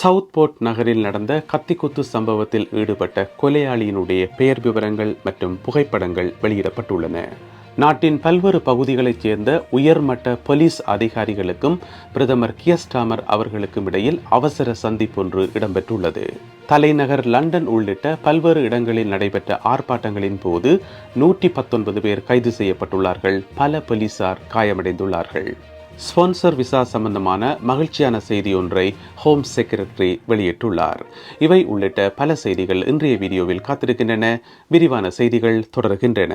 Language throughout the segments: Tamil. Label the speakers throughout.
Speaker 1: சவுத் போர்ட் நகரில் நடந்த கத்திக்குத்து சம்பவத்தில் ஈடுபட்ட கொலையாளியினுடைய பெயர் விவரங்கள் மற்றும் புகைப்படங்கள் வெளியிடப்பட்டுள்ளன. நாட்டின் பல்வேறு பகுதிகளைச் சேர்ந்த உயர்மட்ட போலீஸ் அதிகாரிகளுக்கும் பிரதமர் கியஸ்டாமர் அவர்களுக்கும் இடையில் அவசர சந்திப்பொன்று இடம்பெற்றுள்ளது. தலைநகர் லண்டன் உள்ளிட்ட பல்வேறு இடங்களில் நடைபெற்ற ஆர்ப்பாட்டங்களின் போது நூற்றி பத்தொன்பது பேர் கைது செய்யப்பட்டுள்ளார்கள். பல போலீசார் காயமடைந்துள்ளார்கள். ஸ்பான்சர் விசா சம்பந்தமான மகிழ்ச்சியான செய்தி ஒன்றை ஹோம் செக்ரட்டரி வெளியிட்டுள்ளார். இவை உள்ளிட்ட பல செய்திகள் இன்றைய வீடியோவில் காத்திருக்கின்றன. விரிவான செய்திகள் தொடர்கின்றன.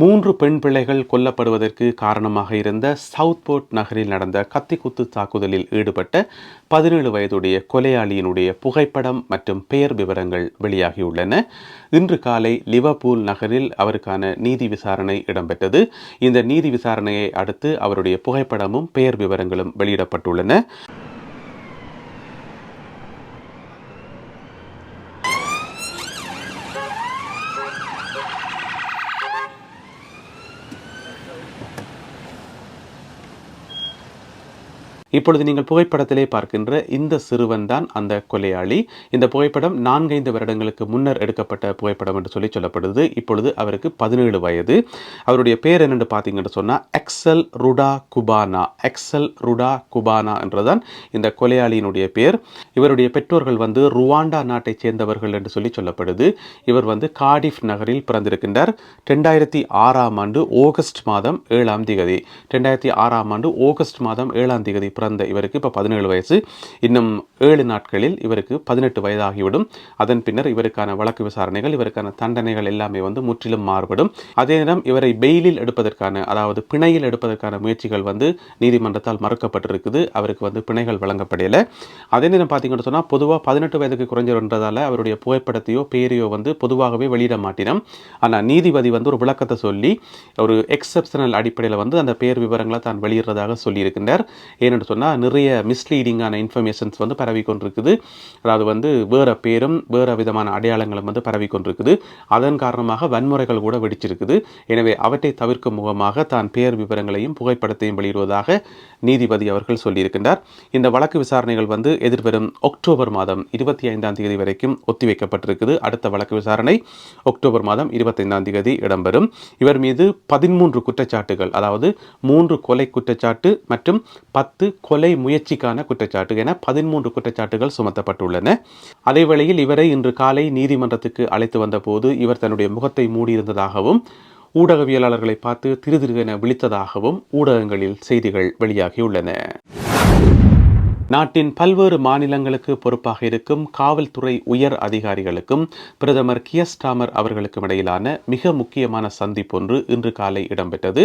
Speaker 1: மூன்று பெண் பிள்ளைகள் கொல்லப்படுவதற்கு காரணமாக இருந்த சவுத்போர்ட் நகரில் நடந்த கத்திக்குத்து தாக்குதலில் ஈடுபட்ட பதினேழு வயதுடைய கொலையாளியினுடைய புகைப்படம் மற்றும் பெயர் விவரங்கள் வெளியாகியுள்ளன. இன்று காலை லிவர்பூல் நகரில் அவருக்கான நீதி விசாரணை இடம்பெற்றது. இந்த நீதி விசாரணையை அடுத்து அவருடைய புகைப்படமும் பெயர் விவரங்களும் வெளியிடப்பட்டுள்ளன. இப்பொழுது நீங்கள் புகைப்படத்திலே பார்க்கின்ற இந்த சிறுவன் தான் அந்த கொலையாளி. இந்த புகைப்படம் நான்கைந்து வருடங்களுக்கு முன்னர் எடுக்கப்பட்ட புகைப்படம் என்று சொல்லி சொல்லப்படுது. இப்பொழுது அவருக்கு பதினேழு வயது. அவருடைய பேர் என்னென்று பார்த்தீங்கன்னு சொன்னால் எக்ஸல் ருடா குபானா. எக்ஸல் ருடா குபானா என்றுதான் இந்த கொலையாளியினுடைய பேர். இவருடைய பெற்றோர்கள் வந்து ருவாண்டா நாட்டைச் சேர்ந்தவர்கள் என்று சொல்லி சொல்லப்படுது. இவர் வந்து காடிஃப் நகரில் பிறந்திருக்கின்றார். ரெண்டாயிரத்தி ஆறாம் ஆண்டு ஆகஸ்ட் மாதம் ஏழாம் திகதி. ரெண்டாயிரத்தி ஆறாம் ஆண்டு ஆகஸ்ட் மாதம் ஏழாம் திகதி பிறந்த இவருக்கு இப்போ பதினேழு வயசு. இன்னும் ஏழு நாட்களில் இவருக்கு பதினெட்டு வயதாகிவிடும். அதன் பின்னர் இவருக்கான வழக்கு விசாரணைகள் இவருக்கான தண்டனைகள் எல்லாமே வந்து முற்றிலும் மாறுபடும். அதே நேரம் இவரை பெயிலில் எடுப்பதற்கான அதாவது பிணையில் எடுப்பதற்கான முயற்சிகள் வந்து நீதிமன்றத்தால் மறுக்கப்பட்டிருக்குது. அவருக்கு வந்து பிணைகள் வழங்கப்படலை. அதே நேரம் பார்த்தீங்கன்னு சொன்னால் பொதுவாக பதினெட்டு வயதுக்கு குறைஞ்சவன்றதால அவருடைய புகைப்படத்தையோ பேரையோ வந்து பொதுவாகவே வெளியிட மாட்டினோம். ஆனால் நீதிபதி வந்து ஒரு விளக்கத்தை சொல்லி ஒரு எக்ஸப்ஷனல் அடிப்படையில் வந்து அந்த பேர் விவரங்களை தான் வெளியிடுறதாக சொல்லியிருக்கின்றார். ஏனென்று சொன்னால் நிறைய மிஸ்லீடிங்கான இன்ஃபர்மேஷன்ஸ் வந்து பரவி கொண்டிருக்குது அதாவது வந்து வேறு பேரும் வேறு விதமான அடையாளங்களும் வந்து பரவி கொண்டிருக்குது அதன் காரணமாக வன்முறைகள் கூட வெடிச்சிருக்குது. எனவே அவற்றை தவிர்க்கும் முகமாக தான் பெயர் விவரங்களையும் புகைப்படத்தையும் வெளியிடுவதாக நீதிபதி அவர்கள் சொல்லியிருக்கின்றார். இந்த வழக்கு விசாரணைகள் வந்து எதிர்வரும் அக்டோபர் மாதம் இருபத்தி ஐந்தாம் தேதி வரைக்கும் ஒத்திவைக்கப்பட்டிருக்குது. அடுத்த வழக்கு விசாரணை அக்டோபர் மாதம் இருபத்தைந்தாம் தேதி இடம்பெறும். இவர் மீது பதிமூன்று குற்றச்சாட்டுகள் அதாவது மூன்று கொலை குற்றச்சாட்டு மற்றும் பத்து கொலை முயற்சிக்கான குற்றச்சாட்டு என பதிமூன்று குற்றச்சாட்டுகள் சுமத்தப்பட்டுள்ளன. அதேவேளையில் இவரை இன்று காலை நீதிமன்றத்துக்கு அழைத்து வந்தபோது இவர் தன்னுடைய முகத்தை மூடியிருந்ததாகவும் ஊடகவியலாளர்களை பார்த்து திரு திரு என விழித்ததாகவும் ஊடகங்களில் செய்திகள் வெளியாகியுள்ளன. நாட்டின் பல்வேறு மாநிலங்களுக்கு பொறுப்பாக இருக்கும் காவல்துறை உயர் அதிகாரிகளுக்கும் பிரதமர் கியஸ்டாமர் அவர்களுக்கும் இடையிலான மிக முக்கியமான சந்திப்பு ஒன்று இன்று காலை இடம்பெற்றது.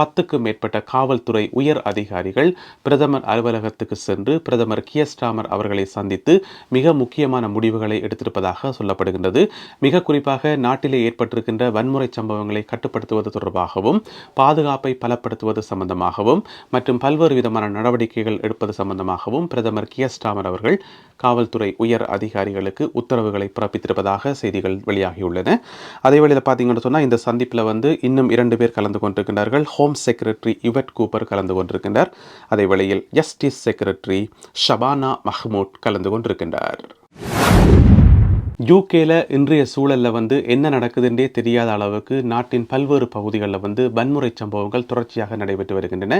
Speaker 1: பத்துக்கும் மேற்பட்ட காவல்துறை உயர் அதிகாரிகள் பிரதமர் அலுவலகத்துக்கு சென்று பிரதமர் கியஸ்டாமர் அவர்களை சந்தித்து மிக முக்கியமான முடிவுகளை எடுத்திருப்பதாக சொல்லப்படுகின்றது. மிக குறிப்பாக நாட்டிலே ஏற்பட்டிருக்கின்ற வன்முறை சம்பவங்களை கட்டுப்படுத்துவது தொடர்பாகவும் பாதுகாப்பை பலப்படுத்துவது சம்பந்தமாகவும் மற்றும் பல்வேறு விதமான நடவடிக்கைகள் எடுப்பது சம்பந்தமாகவும் பிரதமர் கியஸ்டாமர் அவர்கள் காவல்துறை உயர் அதிகாரிகளுக்கு உத்தரவுகளை பிறப்பித்திருப்பதாக செய்திகள் வெளியாகியுள்ளன. அதே வேளையில் பார்த்தீங்கன்னு சொன்னால் இந்த சந்திப்பில் வந்து இன்னும் இரண்டு பேர் கலந்து கொண்டிருக்கின்றார்கள். ஹோம் செக்ரட்டரி யுவட் கூப்பர் கலந்து கொண்டிருக்கின்றார். அதே வேளையில் ஜஸ்டிஸ் செக்ரட்டரி ஷபானா மஹ்மூட் கலந்து கொண்டிருக்கின்றார். யூகேல இன்றைய சூழலில் வந்து என்ன நடக்குதுன்றே தெரியாத அளவுக்கு நாட்டின் பல்வேறு பகுதிகளில் வந்து வன்முறை சம்பவங்கள் தொடர்ச்சியாக நடைபெற்று வருகின்றன.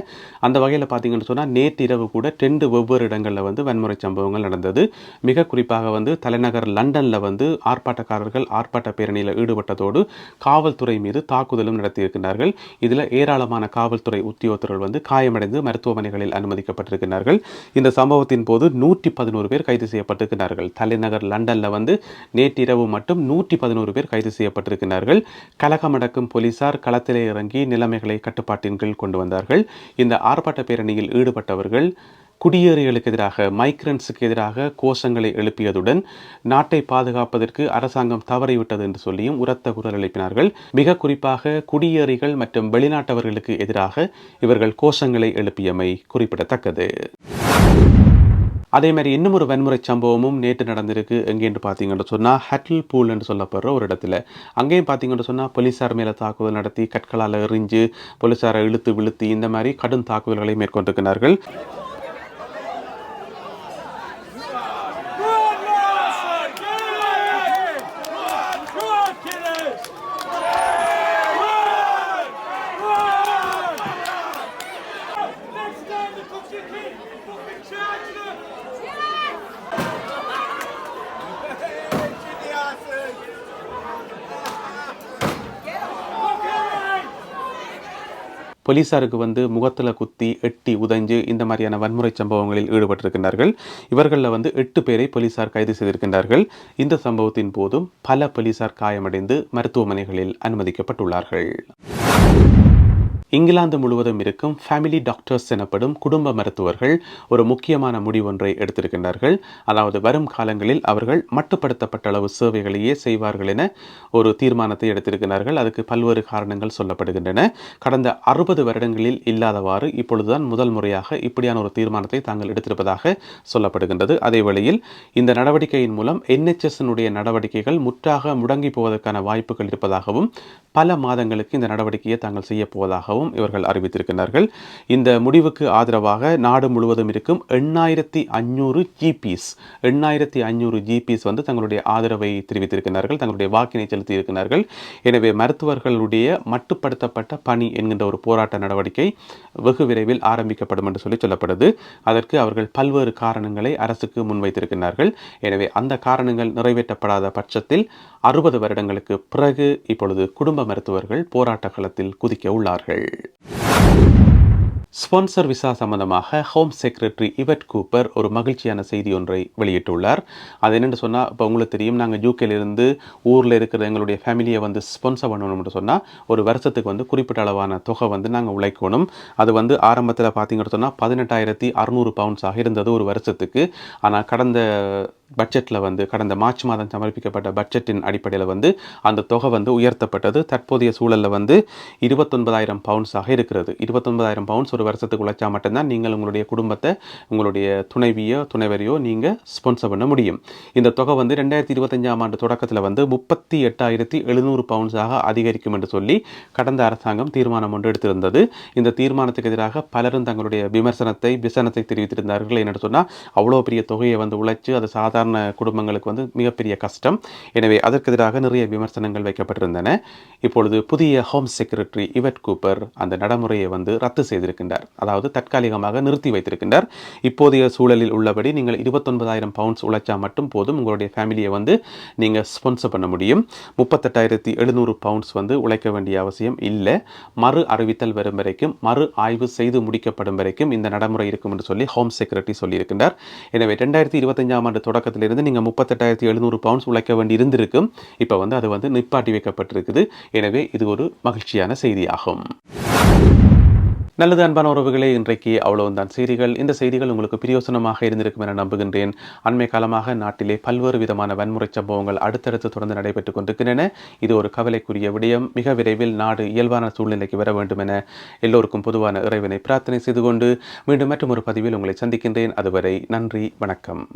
Speaker 1: அந்த வகையில் பார்த்தீங்கன்னு சொன்னால் நேற்று இரவு கூட ரெண்டு வெவ்வேறு இடங்களில் வந்து வன்முறை சம்பவங்கள் நடந்தது. மிக குறிப்பாக வந்து தலைநகர் லண்டனில் வந்து ஆர்ப்பாட்டக்காரர்கள் ஆர்ப்பாட்ட பேரணியில் ஈடுபட்டதோடு காவல்துறை மீது தாக்குதலும் நடத்தியிருக்கிறார்கள் இதில் ஏராளமான காவல்துறை உத்தியோகத்தர்கள் வந்து காயமடைந்து மருத்துவமனைகளில் அனுமதிக்கப்பட்டிருக்கிறார்கள் இந்த சம்பவத்தின் போது நூற்றி பதினோரு பேர் கைது செய்யப்பட்டிருக்கிறார்கள் தலைநகர் லண்டனில் வந்து நேற்றிரவு மட்டும் நூற்றி பதினோரு பேர் கைது செய்யப்பட்டிருக்கிறார்கள். கலகமடக்கும் போலீசார் களத்திலே இறங்கி நிலைமைகளை கட்டுப்பாட்டின் கீழ் கொண்டு வந்தார்கள். இந்த ஆர்ப்பாட்ட பேரணியில் ஈடுபட்டவர்கள் குடியேறிகளுக்கு எதிராக மைக்ரன்ஸுக்கு எதிராக கோஷங்களை எழுப்பியதுடன் நாட்டை பாதுகாப்பதற்கு அரசாங்கம் தவறிவிட்டது என்று சொல்லியும் உரத்த குரல் எழுப்பினார்கள். மிக குறிப்பாக குடியேறிகள் மற்றும் வெளிநாட்டவர்களுக்கு எதிராக இவர்கள் கோஷங்களை எழுப்பியமை குறிப்பிடத்தக்கது. அதே மாதிரி இன்னும் ஒரு வன்முறை சம்பவமும் நேற்று நடந்திருக்கு. எங்கேன்னு பார்த்தீங்கன்னு சொன்னால் ஹட்டில் பூல் என்று சொல்லப்படுற ஒரு இடத்துல. அங்கேயும் பார்த்தீங்கன்னு சொன்னால் போலீஸார் மேலே தாக்குதல் நடத்தி கற்களால் எறிஞ்சு போலீஸாரை இழுத்து விழுத்தி இந்த மாதிரி கடும் தாக்குதல்களை மேற்கொண்டிருக்கிறார்கள். போலீசாருக்கு வந்து முகத்தில் குத்தி எட்டி உதைஞ்சு இந்த மாதிரியான வன்முறை சம்பவங்களில் ஈடுபட்டிருக்கின்றார்கள். இவர்களில் வந்து எட்டு பேரை போலீசார் கைது செய்திருக்கின்றார்கள். இந்த சம்பவத்தின் போதும் பல போலீசார் காயமடைந்து மருத்துவமனைகளில் அனுமதிக்கப்பட்டுள்ளார்கள். இங்கிலாந்து முழுவதும் இருக்கும் ஃபேமிலி டாக்டர்ஸ் எனப்படும் குடும்ப மருத்துவர்கள் ஒரு முக்கியமான முடிவொன்றை எடுத்திருக்கின்றார்கள். அதாவது வரும் காலங்களில் அவர்கள் மட்டுப்படுத்தப்பட்ட அளவு சேவைகளையே செய்வார்கள் என ஒரு தீர்மானத்தை எடுத்திருக்கிறார்கள் அதுக்கு பல்வேறு காரணங்கள் சொல்லப்படுகின்றன. கடந்த அறுபது வருடங்களில் இல்லாதவாறு இப்பொழுதுதான் முதல் முறையாக இப்படியான ஒரு தீர்மானத்தை தாங்கள் எடுத்திருப்பதாக சொல்லப்படுகின்றது. அதே வேளையில் இந்த நடவடிக்கையின் மூலம் என்ஹெச்எஸ்னுடைய நடவடிக்கைகள் முற்றாக முடங்கி போவதற்கான வாய்ப்புகள் இருப்பதாகவும் பல மாதங்களுக்கு இந்த நடவடிக்கையை தாங்கள் செய்யப்போவதாகவும் போவதாகவும் இவர்கள் அறிவித்திருக்கிறார்கள் இந்த முடிவுக்கு ஆதரவாக நாடு முழுவதும் இருக்கும் எண்ணாயிரத்தி அஞ்சூறு ஜிபிஸ் எண்ணாயிரத்தி ஐநூறு ஜிபிஸ் வந்து தங்களுடைய ஆதரவை தெரிவித்திருக்கிறார்கள் தங்களுடைய வாக்கினை செலுத்தியிருக்கிறார்கள் எனவே மருத்துவர்களுடைய மட்டுப்படுத்தப்பட்ட பணி என்கின்ற ஒரு போராட்ட நடவடிக்கை வெகு விரைவில் ஆரம்பிக்கப்படும் என்று சொல்லி சொல்லப்படுது. அதற்கு அவர்கள் பல்வேறு காரணங்களை அரசுக்கு முன்வைத்திருக்கிறார்கள் எனவே அந்த காரணங்கள் நிறைவேற்றப்படாத பட்சத்தில் அறுபது வருடங்களுக்கு பிறகு இப்பொழுது குடும்ப மருத்துவர்கள் போராட்ட களத்தில் குதிக்க உள்ளார்கள். フフフ。ஸ்பான்சர் விசா சம்பந்தமாக ஹோம் செக்ரட்டரி இவட் கூப்பர் ஒரு மகிழ்ச்சியான செய்தி ஒன்றை வெளியிட்டுள்ளார். அது என்னென்னு சொன்னால் இப்போ உங்களுக்கு தெரியும் நாங்கள் யூகேலேருந்து ஊரில் இருக்கிற எங்களுடைய ஃபேமிலியை வந்து ஸ்பான்சர் பண்ணணும்னு சொன்னால் ஒரு வருஷத்துக்கு வந்து குறிப்பிட்ட அளவான தொகை வந்து நாங்கள் உழைக்கணும். அது வந்து ஆரம்பத்தில் பார்த்தீங்கன்னு சொன்னால் பதினெட்டாயிரத்தி அறுநூறு பவுண்ட்ஸாக இருந்தது ஒரு வருஷத்துக்கு. ஆனால் கடந்த பட்ஜெட்டில் வந்து கடந்த மார்ச் மாதம் சமர்ப்பிக்கப்பட்ட பட்ஜெட்டின் அடிப்படையில் வந்து அந்த தொகை வந்து உயர்த்தப்பட்டது. தற்போதைய சூழலில் வந்து இருபத்தொன்பதாயிரம் பவுண்ட்ஸாக இருக்கிறது. இருபத்தொன்பதாயிரம் பவுண்ட்ஸ் ஒரு வருஷத்துக்கு உழைச்சா மட்டும்தான் நீங்கள் உங்களுடைய குடும்பத்தை உங்களுடைய துணைவியோ துணைவரையோ நீங்கள் ஸ்பான்சர் பண்ண முடியும். இந்த தொகை வந்து ரெண்டாயிரத்தி இருபத்தஞ்சாம் ஆண்டு தொடக்கத்தில் வந்து முப்பத்தி எட்டாயிரத்தி எழுநூறு பவுண்ட்ஸாக அதிகரிக்கும் என்று சொல்லி கடந்த அரசாங்கம் தீர்மானம் ஒன்று எடுத்திருந்தது. இந்த தீர்மானத்துக்கு எதிராக பலரும் தங்களுடைய விமர்சனத்தை விசனத்தை தெரிவித்திருந்தார்கள். என்னென்னு சொன்னால் அவ்வளோ பெரிய தொகையை வந்து உழைச்சு அது சாதாரண குடும்பங்களுக்கு வந்து மிகப்பெரிய கஷ்டம். எனவே அதற்கு எதிராக நிறைய விமர்சனங்கள் வைக்கப்பட்டிருந்தன. இப்பொழுது புதிய ஹோம் செக்ரட்டரி இவட் கூப்பர் அந்த நடைமுறையை வந்து ரத்து செய்திருக்கின்றார். அதாவது தற்காலிகமாக நிறுத்தி வைத்திருக்கின்றார். இப்போதைய சூழலில் உள்ளபடி நீங்கள் இருபத்தொன்பதாயிரம் பவுண்ட்ஸ் உழைச்சா மட்டும் போதும். உங்களுடைய ஃபேமிலியை வந்து நீங்கள் ஸ்பான்சர் பண்ண முடியும். முப்பத்தெட்டாயிரத்தி எழுநூறு பவுண்ட்ஸ் வந்து உழைக்க வேண்டிய அவசியம் இல்லை. மறு அறிவித்தல் வரும் வரைக்கும் மறு ஆய்வு செய்து முடிக்கப்படும் வரைக்கும் இந்த நடைமுறை இருக்கும் என்று சொல்லி ஹோம் செக்ரட்டரி சொல்லியிருக்கின்றார். எனவே ரெண்டாயிரத்தி இருபத்தஞ்சாம் ஆண்டு தொடக்கத்திலிருந்து நீங்கள் முப்பத்தெட்டாயிரத்தி எழுநூறு பவுண்ட்ஸ் உழைக்க வேண்டி இருந்திருக்கும். இப்போ வந்து அது வந்து நிப்பாட்டி வைக்கப்பட்டிருக்குது. எனவே இது ஒரு மகிழ்ச்சியான செய்தியாகும். நல்லது அன்பான உறவுகளே இன்றைக்கு அவ்வளவுதான். செய்திகள் இந்த செய்திகள் உங்களுக்கு பிரியோசனமாக இருந்திருக்கும் என நம்புகின்றேன். அண்மை காலமாக நாட்டிலே பல்வேறு விதமான வன்முறை சம்பவங்கள் அடுத்தடுத்து தொடர்ந்து நடைபெற்றுக் கொண்டிருக்கின்றன. இது ஒரு கவலைக்குரிய விடயம். மிக விரைவில் நாடு இயல்பான சூழ்நிலைக்கு வர வேண்டும் என எல்லோருக்கும் பொதுவான இறைவனை பிரார்த்தனை செய்து கொண்டு மீண்டும் மற்றும் ஒரு பதிவில் உங்களை சந்திக்கின்றேன். அதுவரை நன்றி வணக்கம்.